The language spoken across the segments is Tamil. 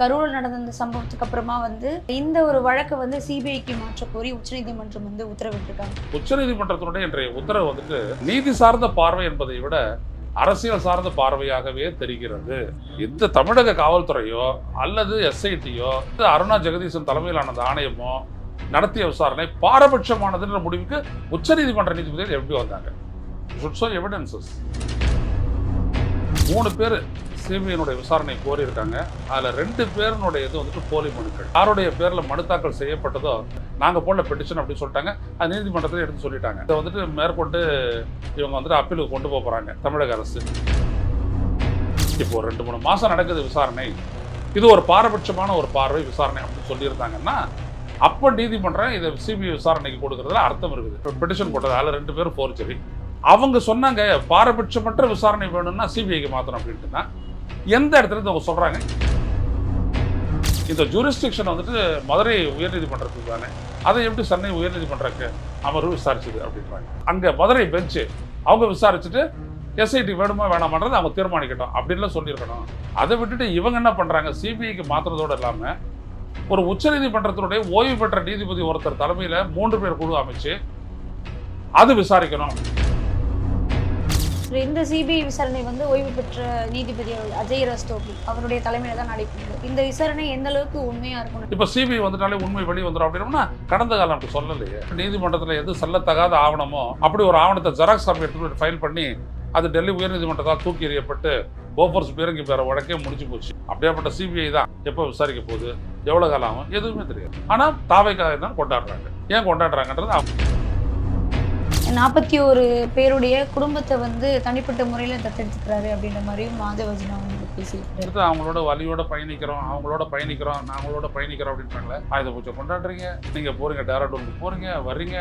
கரூரில் நடந்த இந்த சம்பவத்துக்கு அப்புறமா வந்து இந்த ஒரு வழக்கை வந்து சிபிஐக்கு மாற்ற கோரி உச்சநீதிமன்றம் வந்து உத்தரவிட்டிருக்காங்க. உச்சநீதிமன்றத்தினுடைய இன்றைய உத்தரவு வந்துட்டு நீதி சார்ந்த பார்வை என்பதை விட அரசியல் சார்ந்த பார்வையாகவே தெரிகிறது. இந்த தமிழக காவல்துறையோ அல்லது எஸ்ஐடியோ அருணா ஜெகதீசன் தலைமையிலான அந்த ஆணையமோ நடத்திய விசாரணை பாரபட்சமானதுன்ற முடிவுக்கு உச்சநீதிமன்ற நீதிபதிகள் எப்படி வந்தாங்க. எவிடன்சஸ் மூணு பேர் சிபிஐனுடைய விசாரணை கோரியிருக்காங்க. அதில் ரெண்டு பேருனுடைய இது வந்துட்டு போலி மனுக்கள். யாருடைய பேரில் மனு தாக்கல் செய்யப்பட்டதோ நாங்கள் போடல பெட்டிஷன் அப்படின்னு சொல்லிட்டாங்க. அது நீதிமன்றத்தில் எடுத்து சொல்லிட்டாங்க. இதை வந்துட்டு மேற்கொண்டு இவங்க வந்துட்டு அப்பீலுக்கு கொண்டு போக போகிறாங்க தமிழக அரசு. இப்போ ஒரு ரெண்டு மூணு மாதம் நடக்குது விசாரணை. இது ஒரு பாரபட்சமான ஒரு பார்வை விசாரணை அப்படின்னு சொல்லியிருந்தாங்கன்னா அப்போ நீதிமன்றம் இதை சிபிஐ விசாரணைக்கு கொடுக்குறதுல அர்த்தம் இருக்குது. பெட்டிஷன் போட்டது அதில் ரெண்டு பேரும் போர்ச்சரி அவங்க சொன்னாங்க பாரபட்சமற்ற விசாரணை வேணும்னா சிபிஐக்கு மாத்திரம் அப்படின்ட்டுனா எந்த இடத்துல இருந்து அவங்க சொல்கிறாங்க இந்த ஜூரிஸ்டிக்ஷன் வந்துட்டு மதுரை உயர்நீதிமன்றத்துக்கு தானே. அதை எப்படி சென்னை உயர்நீதிமன்றக்கு அமர்வு விசாரிச்சது அப்படின்றாங்க. அங்கே மதுரை பெஞ்சு அவங்க விசாரிச்சுட்டு எஸ்ஐடி வேணுமா வேணாமன்றது அவங்க தீர்மானிக்கட்டும் அப்படின்லாம் சொல்லியிருக்கணும். அதை விட்டுட்டு இவங்க என்ன பண்ணுறாங்க சிபிஐக்கு மாற்றுறதோடு இல்லாமல் ஒரு உச்சநீதிமன்றத்தினுடைய ஓய்வு பெற்ற நீதிபதி ஒருத்தர் தலைமையில் மூன்று பேர் குழு அமைச்சு அது விசாரிக்கணும். இந்த சிபிஐ விசாரணை வந்து ஓய்வு பெற்ற நீதிபதி அஜய் ரஸ்தோகி அவருடைய தலைமையில தான் நடைபெறுது இந்த விசாரணை எந்த அளவுக்கு உண்மையா இருக்கணும்? இப்போ சிபிஐ வந்துட்டாலே உண்மை வெளி வந்துடும் அப்படின்னா கடந்த காலம் அப்படி சொல்லலையே. நீதிமன்றத்தில் எது செல்லத்தகாத ஆவணமோ அப்படி ஒரு ஆவணத்தை ஜெராக்ஸ் காப்பி எடுத்து ஃபைல் பண்ணி அது டெல்லி உயர்நீதிமன்றத்தால் தூக்கி எறியப்பட்டு போஃபர்ஸ் பீரங்கி பேர வழக்கே முடிஞ்சு போச்சு. அப்படியாப்பட்ட சிபிஐ தான் எப்போ விசாரிக்க போகுது? எவ்வளோ காலம் ஆகும்? எதுவுமே தெரியாது. ஆனால் தாவைக்காக தான் கொண்டாடுறாங்க. ஏன் கொண்டாடுறாங்கன்றது நாற்பத்தி ஒரு பேருடைய குடும்பத்தை வந்து தனிப்பட்ட முறையில் தத்தெடுத்துக்கிறாரு அப்படின்ற மாதிரியும் மாதவஜனா வந்து பேசியிருக்காரு அவங்களோட வலியோட பயணிக்கிறோம் அவங்களோட பயணிக்கிறோம் நாங்களோட பயணிக்கிறோம் அப்படின்றாங்களே. ஆயுத பூஜை கொண்டாடுறீங்க. நீங்க போறீங்க டேராடூனுக்கு போறீங்க வர்றீங்க.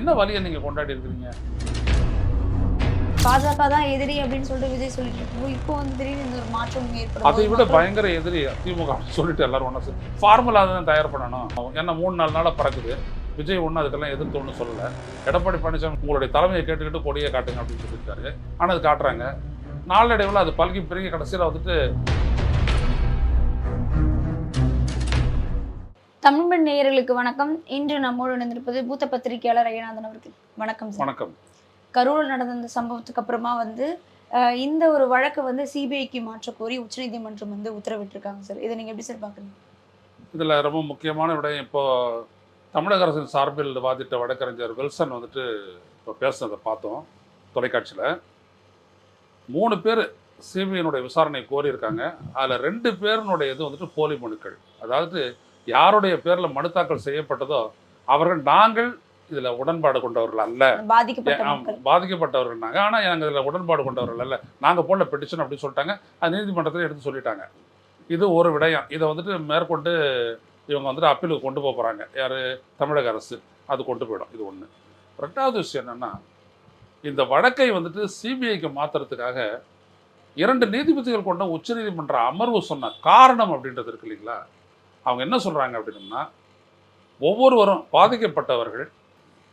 என்ன வலியை நீங்க கொண்டாடி இருக்கிறீங்க? பாஜக தான் எதிரி அப்படின்னு சொல்லிட்டு விஜய் சொல்லிட்டு இருக்கோம் இப்போ வந்து திடீர்னு இந்த ஒரு மாற்றம் ஏற்படும் அதை விட பயங்கர எதிரி திமுக சொல்லிட்டு எல்லாரும் ஒன்றா ஃபார்முலா தான் தயார் பண்ணணும். ஏன்னா மூணு நாலு நாளாக பறக்குது. விஜய் ஒன்றும் அதுக்கெல்லாம் எதிர்த்து ஒன்றும் சொல்லலை. எடப்பாடி பழனிசாமி உங்களுடைய தலைமையை கேட்டுக்கிட்டு கொடியை காட்டுங்க அப்படின்னு சொல்லியிருக்காரு. ஆனால் அது காட்டுறாங்க. நாளடைவில் அது பல்கி பெருகி கடைசியில் வந்துட்டு தமிழ்மண் நேயர்களுக்கு வணக்கம். இன்று நம்மோடு இணைந்திருப்பது பூத்த பத்திரிகையாளர் ஐயநாதன் அவர்கள். வணக்கம் வணக்கம். கரூரில் நடந்த இந்த சம்பவத்துக்கு அப்புறமா வந்து இந்த ஒரு வழக்கை வந்து சிபிஐக்கு மாற்ற கோரி உச்சநீதிமன்றம் வந்து உத்தரவிட்டிருக்காங்க சார். இதை நீங்க எப்படி சார் பாக்குறீங்க இதில் ரொம்ப முக்கியமான விடயம் இப்போ தமிழக அரசின் சார்பில் வாதிட்ட வழக்கறிஞர் வில்சன் வந்துட்டு இப்போ பேசுனதை பார்த்தோம் தொலைக்காட்சியில். மூணு பேர் சிபிஐனுடைய விசாரணை கோரியிருக்காங்க. அதில் ரெண்டு பேருனுடைய இது வந்துட்டு போலி மனுக்கள். அதாவது யாருடைய பேரில் மனு தாக்கல் செய்யப்பட்டதோ அவர்கள் நாங்கள் இதில் உடன்பாடு கொண்டவர்கள் அல்ல. பாதிக்கப்பட்ட ஆம், மக்கள். பாதிக்கப்பட்டவர்கள்னாங்க ஆனால் நாங்கள் இதில் உடன்பாடு கொண்டவர்கள் அல்ல. நாங்கள் போடல பெட்டிஷன் அப்படின்னு சொல்லிட்டாங்க. அது நீதிமன்றத்தில் எடுத்து சொல்லிட்டாங்க. இது ஒரு விடயம். இதை வந்துட்டு மேற்கொண்டு இவங்க வந்துட்டு அப்பீலுக்கு கொண்டு போக போகிறாங்க யார்? தமிழக அரசு. அது கொண்டு போயிடும். இது ஒன்று ரெண்டாவது விஷயம் என்னென்னா இந்த வழக்கை வந்துட்டு சிபிஐக்கு மாற்றுறதுக்காக இரண்டு நீதிபதிகள் கொண்ட உச்சநீதிமன்ற அமர்வு சொன்ன காரணம் அப்படின்றது இருக்கு இல்லைங்களா? அவங்க என்ன சொல்கிறாங்க அப்படின்னா ஒவ்வொருவரும் பாதிக்கப்பட்டவர்கள்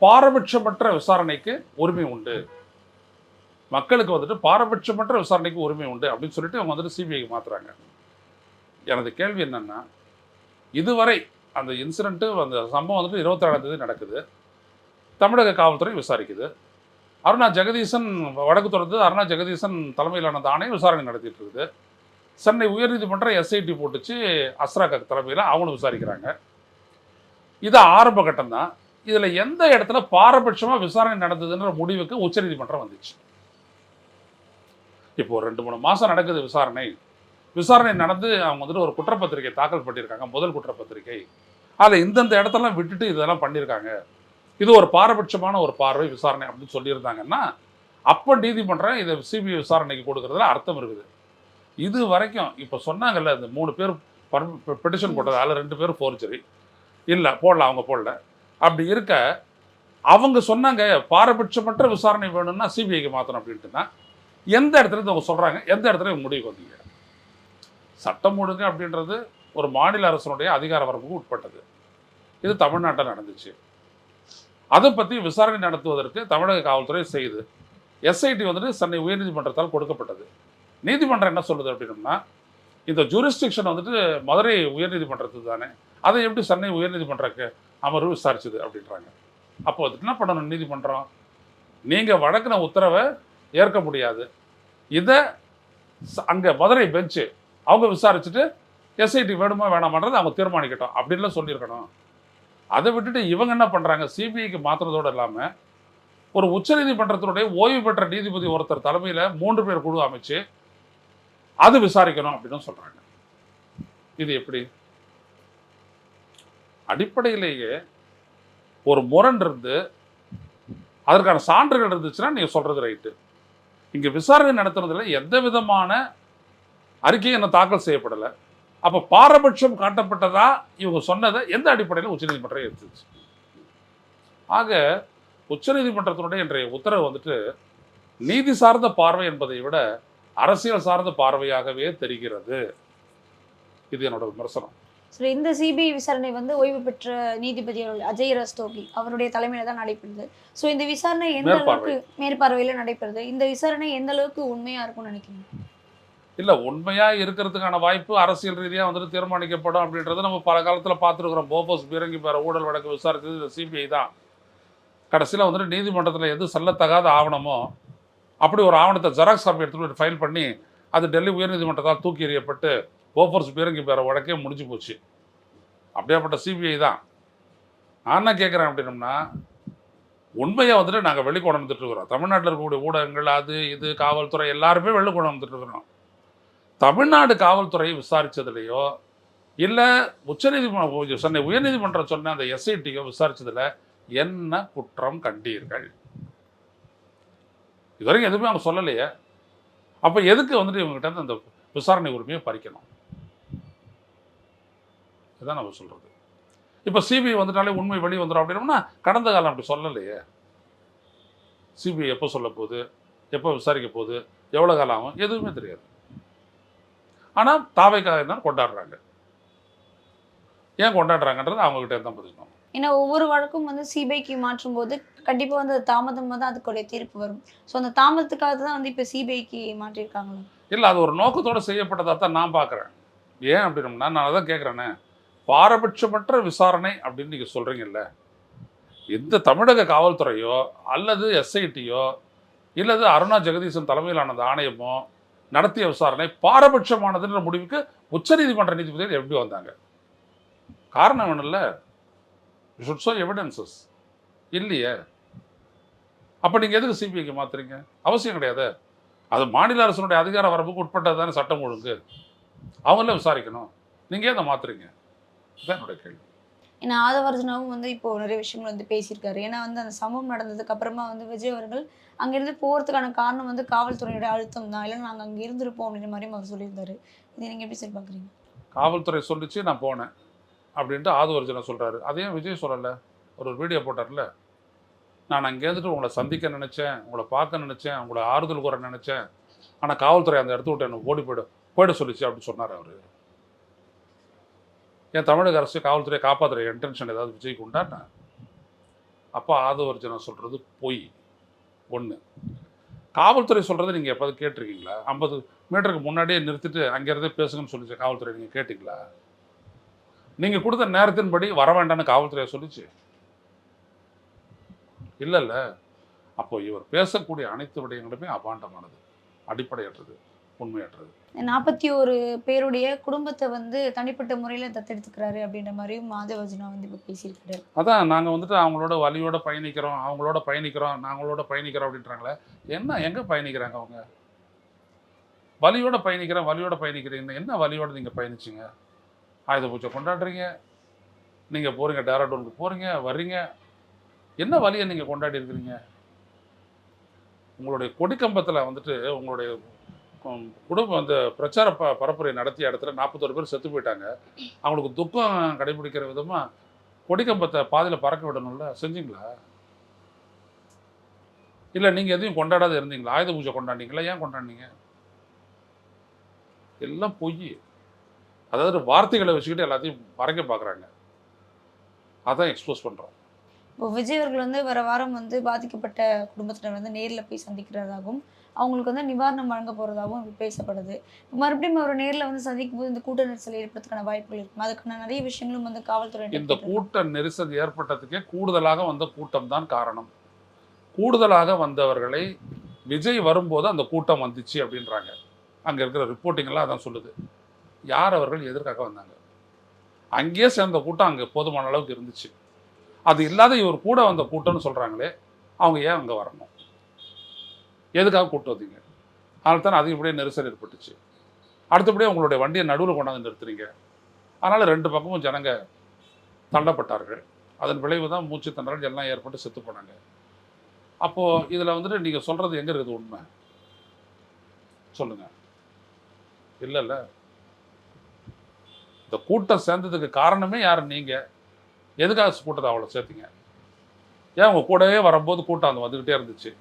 பாரபட்சமற்ற விசாரணைக்கு உரிமை உண்டு. மக்களுக்கு வந்துட்டு பாரபட்சமற்ற விசாரணைக்கு உரிமை உண்டு அப்படின்னு சொல்லிட்டு அவங்க வந்துட்டு சிபிஐக்கு மாற்றுறாங்க எனது கேள்வி என்னென்னா இதுவரை அந்த இன்சிடென்ட்டு அந்த சம்பவம் வந்துட்டு இருபத்தேழாம் தேதி நடக்குது. தமிழக காவல்துறை விசாரிக்குது. அருணா ஜெகதீசன் வடக்கு தொடர்ந்து அருணா ஜெகதீசன் தலைமையிலான அந்த ஆணையம் விசாரணை நடத்திட்டு இருக்குது. சென்னை உயர்நீதிமன்றம் எஸ்ஐடி போட்டுச்சு. அஸ்ராக தலைமையில் அவங்களும் விசாரிக்கிறாங்க. இது ஆரம்ப கட்டம் தான். இதில் எந்த இடத்துல பாரபட்சமாக விசாரணை நடந்ததுன்ற முடிவுக்கு உச்சநீதிமன்றம் வந்துச்சு. இப்போ ஒரு ரெண்டு மூணு மாதம் நடக்குது விசாரணை. விசாரணை நடந்து அவங்க வந்துட்டு ஒரு குற்றப்பத்திரிக்கை தாக்கல் பண்ணியிருக்காங்க முதல் குற்றப்பத்திரிக்கை அதில் இந்தந்த இடத்தெல்லாம் விட்டுட்டு இதெல்லாம் பண்ணியிருக்காங்க. இது ஒரு பாரபட்சமான ஒரு பார்வை விசாரணை அப்படின்னு சொல்லியிருந்தாங்கன்னா அப்போ நீதிமன்றம் இதை சிபிஐ விசாரணைக்கு கொடுக்குறதுல அர்த்தம் இருக்குது. இது வரைக்கும் இப்போ சொன்னாங்கல்ல இந்த மூணு பேர் பெட்டிஷன் போட்டது அதில் ரெண்டு பேரும் ஃபோர்ஜரி இல்லை போடல அவங்க போடல. அப்படி இருக்க அவங்க சொன்னாங்க பாரபட்சமற்ற விசாரணை வேணும்னா சிபிஐக்கு மாற்றணும் அப்படின்ட்டுனா எந்த இடத்துல இவங்க அவங்க சொல்கிறாங்க எந்த இடத்துல இவங்க முடிவுக்கு வந்தீங்க? சட்டம் ஒழுங்கு அப்படின்றது ஒரு மாநில அரசனுடைய அதிகார வரம்புக்கு உட்பட்டது. இது தமிழ்நாட்டில் நடந்துச்சு. அதை பற்றி விசாரணை நடத்துவதற்கு தமிழக காவல்துறை செய்து எஸ்ஐடி வந்துட்டு சென்னை உயர்நீதிமன்றத்தால் கொடுக்கப்பட்டது. நீதிமன்றம் என்ன சொல்லுது அப்படின்னம்னா இந்த ஜூரிஸ்டிக்ஷன் வந்துட்டு மதுரை உயர்நீதிமன்றத்துக்கு தானே அதை எப்படி சென்னை உயர்நீதிமன்றக்கு அமர்வு விசாரிச்சது அப்படின்றாங்க. அப்போ அதுக்கு என்ன பண்ணணும் நீதிமன்றம்? நீங்கள் வழக்கின உத்தரவை ஏற்க முடியாது. இதை அங்கே மதுரை பெஞ்சு அவங்க விசாரிச்சுட்டு எஸ்ஐடி வேணுமா வேணாமான்றது அவங்க தீர்மானிக்கட்டும். அப்படின்லாம் சொல்லியிருக்கணும். அதை விட்டுட்டு இவங்க என்ன பண்ணுறாங்க சிபிஐக்கு மாற்றுறதோடு இல்லாமல் ஒரு உச்சநீதிமன்றத்தினுடைய ஓய்வு பெற்ற நீதிபதி ஒருத்தர் தலைமையில் மூன்று பேர் குழு அமைச்சு அது விசாரிக்கணும் அப்படின்னு சொல்கிறாங்க இது எப்படி? அடிப்படையிலேயே ஒரு முரண் இருந்து அதற்கான சான்றுகள் இருந்துச்சுன்னா நீங்கள் சொல்கிறது ரைட்டு இங்கே விசாரணை நடத்துறதுல எந்த விதமான அறிக்கையும் இன்னும் தாக்கல் செய்யப்படலை. அப்போ பாரபட்சம் காட்டப்பட்டதா இவங்க சொன்னதை எந்த அடிப்படையில் உச்சநீதிமன்றம் எடுத்துச்சு? ஆக உச்சநீதிமன்றத்தினுடைய இன்றைய உத்தரவு வந்துட்டு நீதி சார்ந்த பார்வை என்பதை விட அரசியல் சார்ந்த பார்வையாகவே தெரிகிறது. இது என்னோட விமர்சனம். சரி இந்த சிபிஐ விசாரணை வந்து ஓய்வு பெற்ற நீதிபதி அஜய் ரஸ்தோகி அவருடைய தலைமையில தான் நடைபெறுது. ஸோ இந்த விசாரணை எந்த. அளவுக்கு மேற்பார்வையில நடைபெறுது? இந்த விசாரணை எந்த அளவுக்கு உண்மையா இருக்கும்னு நினைக்கிறீங்க? இல்லை உண்மையாக இருக்கிறதுக்கான வாய்ப்பு அரசியல் ரீதியாக வந்துட்டு தீர்மானிக்கப்படும் அப்படின்றது நம்ம பல காலத்தில் பார்த்துருக்குறோம். போபோஸ் பீரங்கி பேர ஊழல் வழக்கு விசாரிச்சது இந்த சிபிஐ தான். கடைசியில் வந்துட்டு நீதிமன்றத்தில் எது செல்லத்தகாத ஆவணமோ அப்படி ஒரு ஆவணத்தை ஜெராக்ஸ் காப்பி எடுத்துகிட்டு ஃபைல் பண்ணி அது டெல்லி உயர்நீதிமன்றத்தால் தூக்கி எறியப்பட்டு போஃபோர்ஸ் பீரங்கி பேர வழக்கே முடிஞ்சு போச்சு. அப்படியேப்பட்ட சிபிஐ தான். நான் என்ன கேட்குறேன் அப்படின்னம்னா உண்மையை வந்துட்டு நாங்கள் வெளிக்கொண்டு வந்துட்டு இருக்கிறோம். தமிழ்நாட்டில் இருக்கக்கூடிய ஊடகங்கள் அது இது காவல்துறை எல்லாருமே வெளிக்கொண்டு வந்துட்டுருக்குறோம் வந்துட்டு இருக்கிறோம். தமிழ்நாடு காவல்துறையை விசாரிச்சதுலையோ இல்லை உச்சநீதிமன்றம் சென்னை உயர்நீதிமன்றம் சொன்ன அந்த எஸ்ஐடியோ விசாரிச்சதுல என்ன குற்றம் கண்டீர்கள்? இதுவரைக்கும் எதுவுமே அவங்க சொல்லலையே. அப்போ எதுக்கு வந்துட்டு இவங்ககிட்ட அந்த விசாரணை உரிமையை பறிக்கணும்? இதுதான் நம்ம சொல்றது. இப்போ சிபிஐ வந்துட்டாலே உண்மை வெளியே வந்துடும் அப்படின்னோம்னா கடந்த காலம் அப்படி சொல்லலையே. சிபிஐ எப்போ சொல்ல போகுது? எப்போ விசாரிக்க போகுது? எவ்வளோ காலம் ஆகும்? எதுவுமே தெரியாது. ஆனால் தாவைக்காக என்ன கொண்டாடுறாங்க. ஏன் கொண்டாடுறாங்கன்றது அவங்ககிட்ட தான் பதிக்கணும் ஏன்னா ஒவ்வொரு வழக்கும் வந்து சிபிஐக்கு மாற்றும் போது கண்டிப்பா வந்து தாமதமா தான் அதுக்குடைய தீர்ப்பு வரும். ஸோ அந்த தாமதத்துக்காக தான் வந்து இப்போ சிபிஐக்கு மாற்றிருக்காங்களா? இல்லை அது ஒரு நோக்கத்தோடு செய்யப்பட்டதாக தான் நான் பார்க்குறேன் ஏன் அப்படின்னம்னா நான் அதான் கேட்குறேனே பாரபட்சமற்ற விசாரணை அப்படின்னு நீங்கள் சொல்கிறீங்கல்ல எந்த தமிழக காவல்துறையோ அல்லது எஸ்ஐடியோ இல்லது அருணா ஜெகதீசன் தலைமையிலான அந்த ஆணையமோ நடத்திய விசாரணை பாரபட்சமானதுன்ற முடிவுக்கு உச்சநீதிமன்ற நீதிபதிகள் எப்படி வந்தாங்க. காரணம் வேணும்ல ஷுட் ஷோ எவிடன்சஸ் இல்லையே. அப்போ நீங்கள் எதுக்கு சிபிஐக்கு மாற்றுறீங்க அவசியம் கிடையாது. அது மாநில அரசனுடைய அதிகார வரம்புக்கு உட்பட்டது தானே சட்டம் ஒழுங்கு. அவங்கள விசாரிக்கணும். நீங்கள் ஏன் அதை மாத்துறீங்க? இதுதான் என்னுடைய கேள்வி. ஏன்னா ஆதவர்ஜனாவும் வந்து இப்போ நிறைய விஷயங்கள் வந்து பேசியிருக்காரு. ஏன்னா வந்து அந்த சம்பவம் நடந்ததுக்கு அப்புறமா வந்து விஜய் அவர்கள் அங்கிருந்து போகிறதுக்கான காரணம் வந்து காவல்துறையோட அழுத்தம் தான். இல்லைன்னா நாங்கள் அங்கே இருந்திருப்போம் அப்படின்ற மாதிரி அவர் சொல்லியிருந்தாரு. இதை நீங்கள் எப்படி சார் பார்க்குறீங்க? காவல்துறை சொல்லிச்சு நான் போனேன் அப்படின்ட்டு ஆதுவர்ஜனை சொல்கிறாரு அதையும் விஜய் சொல்லலை ஒரு வீடியோ போட்டார்ல நான் அங்கே இருந்துட்டு உங்களை சந்திக்க நினச்சேன் உங்களை பார்க்க நினச்சேன் உங்களை ஆறுதல் கூற நினச்சேன். ஆனால் காவல்துறை அந்த இடத்த விட்டு எனக்கு ஓடி போயிடும் போயிட சொல்லிச்சு அப்படின்னு சொன்னார் அவர். ஏன் தமிழக அரசு காவல்துறையை காப்பாற்றுற இன்டென்ஷன் ஏதாவது விஜய்க்கு உண்டாண்ணா அப்போ ஆதவர்ஜனை சொல்கிறது பொய். ஒன்று காவல்துறை சொல்கிறத நீங்கள் எப்போது கேட்டிருக்கீங்களா? ஐம்பது மீட்டருக்கு முன்னாடியே நிறுத்திட்டு அங்கேருந்தே பேசுங்கன்னு சொல்லிச்சு காவல்துறை. நீங்கள் கேட்டிங்களா? நீங்கள் கொடுத்த நேரத்தின்படி வர வேண்டாம்னு காவல்துறையை சொல்லிச்சு. இல்லைல்ல. அப்போ இவர் பேசக்கூடிய அனைத்து விடயங்களுமே அபாண்டமானது அடிப்படையற்றது. உண்மையற்றது. நாற்பத்தி ஒரு பேருடைய குடும்பத்தை வந்து தனிப்பட்ட முறையில் தத்தெடுத்துக்கிறாரு அப்படின்ற மாதிரியும் ஆதவர்ஜனா வந்து இப்போ பேசியிருக்காரு அதான் நாங்கள் வந்துட்டு அவங்களோட வலியோட பயணிக்கிறோம் அவங்களோட பயணிக்கிறோம் நாங்களோட பயணிக்கிறோம் அப்படின்றாங்களே என்ன எங்கே பயணிக்கிறாங்க அவங்க? வலியோட பயணிக்கிறேன் வலியோட பயணிக்கிறீங்க என்ன வலியோட நீங்கள் பயணிச்சிங்க? ஆயுத பூஜை கொண்டாடுறீங்க நீங்கள் போகிறீங்க டேராடூனுக்கு போகிறீங்க வர்றீங்க. என்ன வலியை நீங்கள் கொண்டாடி இருக்கிறீங்க உங்களுடைய கொடிக்கம்பத்தில் வந்துட்டு உங்களுடைய குடும்பம். அந்த பிரச்சார ப பரப்புரை நடத்திய இடத்துல நாற்பத்தோரு பேர் செத்து போயிட்டாங்க. அவங்களுக்கு துக்கம் கடைபிடிக்கிற விதமாக கொடிக்கம்பத்தை பாதியில் பறக்க விடணும்ல? செஞ்சீங்களா? இல்லை நீங்கள் எதையும் கொண்டாடாத இருந்தீங்களா? ஆயுத பூஜை கொண்டாடிங்களா ஏன் கொண்டாடினீங்க? எல்லாம் பொய். அதாவது வார்த்தைகளை வச்சுக்கிட்டு எல்லாத்தையும் மறைக்க பார்க்குறாங்க அதான் எக்ஸ்போஸ் பண்ணுறோம் இப்போ விஜய் அவர்கள் வந்து வர வாரம் வந்து பாதிக்கப்பட்ட குடும்பத்தினர் வந்து நேரில் போய் சந்திக்கிறதாகவும் அவங்களுக்கு வந்து நிவாரணம் வழங்க போகிறதாகவும் பேசப்படுது. மறுபடியும் அவர் நேரில் வந்து சந்திக்கும் போது இந்த கூட்ட நெரிசல் ஏற்படுறதுக்கான வாய்ப்புகள் இருக்கும் அதுக்கான நிறைய விஷயங்களும் வந்து காவல்துறை இந்த கூட்ட நெரிசல் ஏற்பட்டதுக்கே கூடுதலாக வந்த கூட்டம் தான் காரணம். கூடுதலாக வந்தவர்களை விஜய் வரும்போது அந்த கூட்டம் வந்துச்சு அப்படின்றாங்க. அங்கே இருக்கிற ரிப்போர்ட்டிங் எல்லாம் அதான் சொல்லுது. யார் அவர்கள் எதற்காக வந்தாங்க? அங்கேயே சேர்ந்த கூட்டம் அங்கே போதுமான அளவுக்கு இருந்துச்சு. அது இல்லாத இவர் கூட வந்த கூட்டம்னு சொல்கிறாங்களே அவங்க ஏன் அங்கே வரணும்? எதுக்காக கூப்பிட்டு வந்தீங்க? அதனால தான் அதிகப்படியே நெரிசல் ஏற்பட்டுச்சு. அடுத்தபடியே உங்களுடைய வண்டியை நடுவில் கொண்டாந்து நிறுத்துறீங்க. அதனால் ரெண்டு பக்கமும் ஜனங்க தள்ளப்பட்டார்கள். அதன் விளைவு தான் மூச்சு திணறல் எல்லாம் ஏற்பட்டு செத்து போனாங்க. அப்போது இதில் வந்துட்டு நீங்கள் சொல்கிறது எங்கே இருக்குது உண்மை? சொல்லுங்கள் இல்லை இல்லை. இந்த கூட்டம் சேர்ந்ததுக்கு காரணமே யார்? நீங்கள் எதுக்காக கூட்டத்தை அவ்வளோ சேர்த்தீங்க? ஏன் உங்கள் கூடவே வரும்போது கூட்டம் அந்த வந்துக்கிட்டே இருந்துச்சு?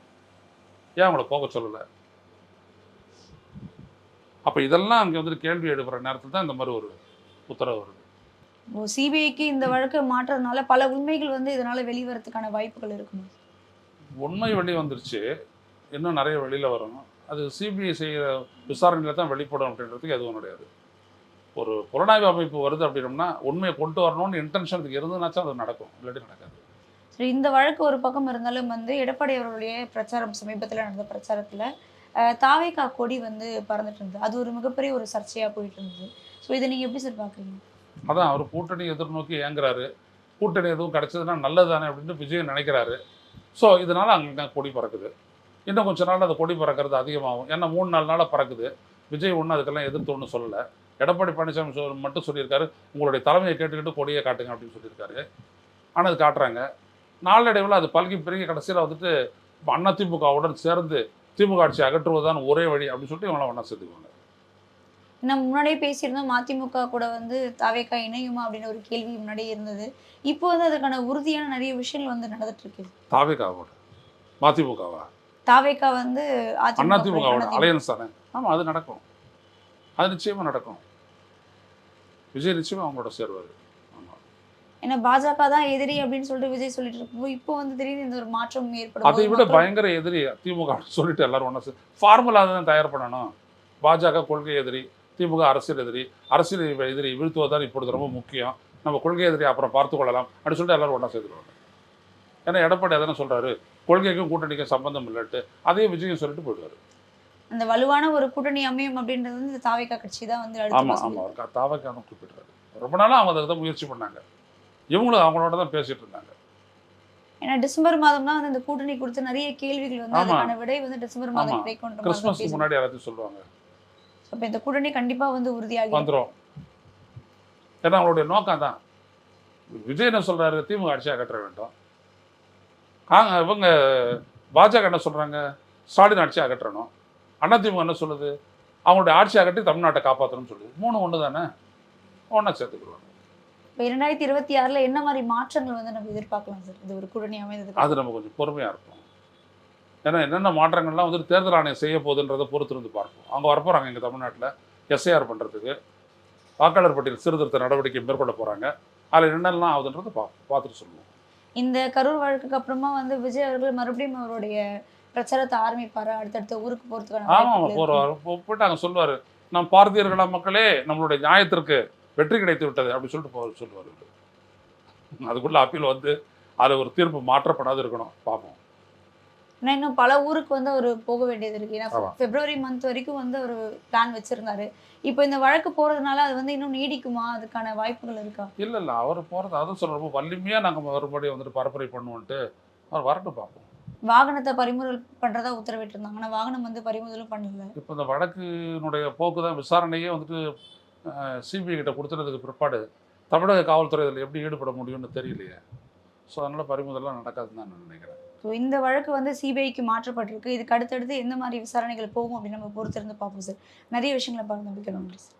ஏன் அவங்கள போக சொல்லலை? அப்போ இதெல்லாம் அங்கே வந்துட்டு கேள்வி எழுப்புற நேரத்தில் தான் இந்த மாதிரி ஒரு உத்தரவு வருது. சிபிஐக்கு இந்த வழக்கை மாற்றுறதுனால பல உண்மைகள் வந்து இதனால வெளிவரத்துக்கான வாய்ப்புகள் இருக்குமா? உண்மை வெளியே வந்துருச்சு. இன்னும் நிறைய வெளியில் வரும். அது சிபிஐ செய்கிற விசாரணையில் தான் வெளிப்படும் அப்படின்றதுக்கு எதுவும் கிடையாது. ஒரு புலனாய்வு அமைப்பு வருது அப்படின்னம்னா உண்மையை கொண்டு வரணும்னு இன்டென்ஷன் அதுக்கு இருந்ததுனாச்சும் அது நடக்கும். இல்லாட்டி நடக்காது. சரி இந்த வழக்கு ஒரு பக்கம் இருந்தாலும் வந்து எடப்பாடி அவர்களுடைய பிரச்சாரம் சமீபத்தில் நடந்த பிரச்சாரத்தில் தாவேக்கா கொடி வந்து பறந்துட்டு இருந்தது. அது ஒரு மிகப்பெரிய ஒரு சர்ச்சையாக போயிட்டு இருந்தது. ஸோ இதை நீங்கள் எப்படி சார் பார்க்குறீங்க அதான் அவர் கூட்டணி எதிர்நோக்கி ஏங்குறாரு கூட்டணி எதுவும் கிடைச்சதுன்னா நல்லது தானே அப்படின்னு விஜய் நினைக்கிறாரு. ஸோ இதனால் அங்கே கொடி பறக்குது. இன்னும் கொஞ்ச நாள் அந்த கொடி பறக்கிறது அதிகமாகும். ஏன்னா மூணு நாலு நாளாக பறக்குது. விஜய் ஒன்றும் அதுக்கெல்லாம் எதிர்த்து ஒன்றும் சொல்லலை. எடப்பாடி பழனிசாமி சொல் மட்டும் சொல்லியிருக்காரு. உங்களுடைய தலைமையை கேட்டுக்கிட்டு கொடியை காட்டுங்க அப்படின்னு சொல்லியிருக்காரு. ஆனால் அது காட்டுறாங்க. நாளடைவில் அது பல்கி பெருகி கடைசியில் வந்துட்டு இப்ப அண்ணா திமுகவுடன் சேர்ந்து திமுக ஆட்சி அகற்றுவதுதான் ஒரே வழி அப்படின்னு சொல்லிட்டு இவங்களாம் ஒன்றா சேர்த்துக்குவாங்க நம்ம முன்னாடியே பேசியிருந்தோம் மதிமுக கூட வந்து தாவேக்கா இணையுமா அப்படின்னு ஒரு கேள்வி முன்னாடியே இருந்தது. இப்போ வந்து அதுக்கான உறுதியான நிறைய விஷயங்கள் வந்து நடந்துட்டு இருக்கு. தாவேக்காவோட மதிமுகவா? தாவேக்கா வந்து அண்ணா அதிமுக திமுகவோட அதிமுக. அலையன்ஸ் தானே? ஆமாம் அது நடக்கும். அது நிச்சயமாக நடக்கும். விஜய் நிச்சயமாக அவங்களோட சேருவார். ஏன்னா பாஜக தான் எதிரி அப்படின்னு சொல்லிட்டு விஜய் சொல்லிட்டு இருக்கும்போது இப்போ வந்து திடீர்னு இந்த ஒரு மாற்றம் ஏற்படும்? அதை விட பயங்கர எதிரி திமுக சொல்லிட்டு எல்லாரும் ஒன்றா ஃபார்முலா தான் தயார் பண்ணணும். பாஜக கொள்கை எதிரி திமுக அரசியல் எதிரி அரசியல் எதிரி வீழ்த்துவதுதான் இப்பொழுது ரொம்ப முக்கியம். நம்ம கொள்கை எதிரி அப்புறம் பார்த்து கொள்ளலாம் அப்படின்னு சொல்லிட்டு எல்லாரும் ஒன்றா சேர்த்துருவாங்க ஏன்னா எடப்பாடி அதானே சொல்றாரு கொள்கைக்கும் கூட்டணிக்கும் சம்பந்தம் இல்லைட்டு அதையும் விஜயம் சொல்லிட்டு போயிடுவாரு. அந்த வலுவான ஒரு கூட்டணி அமையும் அப்படின்றது வந்து இந்த தாவேக்கா கட்சி தான் வந்து ஆமாம். ஆமாம் தாவக்கான குறிப்பிட்டாரு ரொம்ப நாளாக அவங்க அதை முயற்சி பண்ணாங்க. இவங்களும் அவங்களோட தான் பேசிட்டு இருந்தாங்க. ஏன்னா டிசம்பர் மாதம் தான் வந்து இந்த கூட்டணி கொடுத்து நிறைய கேள்விகள் வந்து. அதுக்கான விடை வந்து டிசம்பர் மாதம். கிடைக்கும் கிறிஸ்மஸ்க்கு முன்னாடி எல்லாத்தையும் சொல்லுவாங்க. அப்ப இந்த கூட்டணி கண்டிப்பா வந்து உறுதியாகி வந்துடும் ஏன்னா அவங்களுடைய நோக்கம் தான். விஜய் என்ன சொல்றாரு? திமுக ஆட்சி அகற்ற வேண்டும். ஆங்க இவங்க பாஜக என்ன சொல்றாங்க? ஸ்டாலின் ஆட்சி அகற்றணும் அதிமுக என்ன சொல்லுது? அவங்களுடைய ஆட்சி அகற்றி தமிழ்நாட்டை காப்பாற்றணும்னு சொல்லுது. மூணு ஒன்று தானே ஒன்றா சேர்த்துக்கிடுவாங்க. இப்ப இரண்டாயிரத்தி இருபத்தி ஆறுல என்ன மாதிரி மாற்றங்கள் வந்து நம்ம எதிர்பார்க்கலாம் சார்? இது ஒரு கூட்டணி அமைந்ததுக்கு அது நம்ம கொஞ்சம் பொறுமையாக இருப்போம். ஏன்னா என்னென்ன மாற்றங்கள்லாம் வந்துட்டு தேர்தல் ஆணையம் செய்ய போகுதுன்றதை பொறுத்து இருந்து பார்ப்போம். அவங்க வரப்போகிறாங்க எங்கள் தமிழ்நாட்டில் எஸ்ஐஆர் பண்ணுறதுக்கு வாக்காளர் பட்டியல் சீர்திருத்த நடவடிக்கை மேற்கொள்ள போகிறாங்க அதில் என்னெல்லாம் ஆகுதுன்றதை பா பார்த்துட்டு சொல்லுவோம். இந்த கரூர் வழக்குக்கு அப்புறமா வந்து விஜய் அவர்கள் மறுபடியும் அவருடைய பிரச்சாரத்தை ஆரம்பிப்பாரு? அடுத்தடுத்த ஊருக்கு போறதுக்கான ஆமாம் போகிறவார் போயிட்டு அங்கே சொல்லுவார். நம் பாரதியர்களா மக்களே? நம்மளுடைய நியாயத்திற்கு வெற்றி கிடைத்து விட்டது அப்படி சொல்லிட்டு போ சொல்லுவார் அதுக்குள்ள அப்பீல் வந்து அது ஒரு தீர்ப்பு மாற்றப்படாது இருக்கணும் பார்ப்போம் ஏன்னா இன்னும் பல ஊருக்கு வந்து அவர் போக வேண்டியது இருக்கு. ஏன்னா. பிப்ரவரி மந்த் வரைக்கும் வந்து ஒரு பிளான் வச்சிருந்தாரு. இப்போ இந்த வழக்கு போறதுனால அது வந்து இன்னும் நீடிக்குமா? அதுக்கான வாய்ப்புகள் இருக்கா? இல்லை இல்லை. அவர் போகிறது அதுவும் சொல்கிறப்போ வலிமையாக நாங்கள் மறுபடியும் வந்துட்டு பரப்புரை பண்ணுவோன்ட்டு அவர் வரட்டும் பார்ப்போம் வாகனத்தை பறிமுதல் பண்றதா உத்தரவிட்டிருந்தாங்க. ஆனா வாகனம் வந்து பறிமுதலும் பண்ணல. இப்போ இந்த வழக்கினுடைய போக்கு தான் விசாரணையே வந்துட்டு சிபிஐ கிட்ட கொடுத்துறதுக்கு பிற்பாடு தமிழக காவல்துறை இதில் எப்படி ஈடுபட முடியும்னு தெரியலையே. ஸோ அதனால் பறிமுதலாம் நடக்காதுன்னு நான் நினைக்கிறேன். ஸோ இந்த வழக்கு வந்து சிபிஐக்கு மாற்றப்பட்டிருக்கு. இதுக்கு அடுத்தடுத்து எந்த மாதிரி விசாரணைகள் போகும் அப்படின்னு நம்ம பொறுத்திருந்து பார்ப்போம் சார் நிறைய விஷயங்களை பார்த்து நம்பிக்கை சார்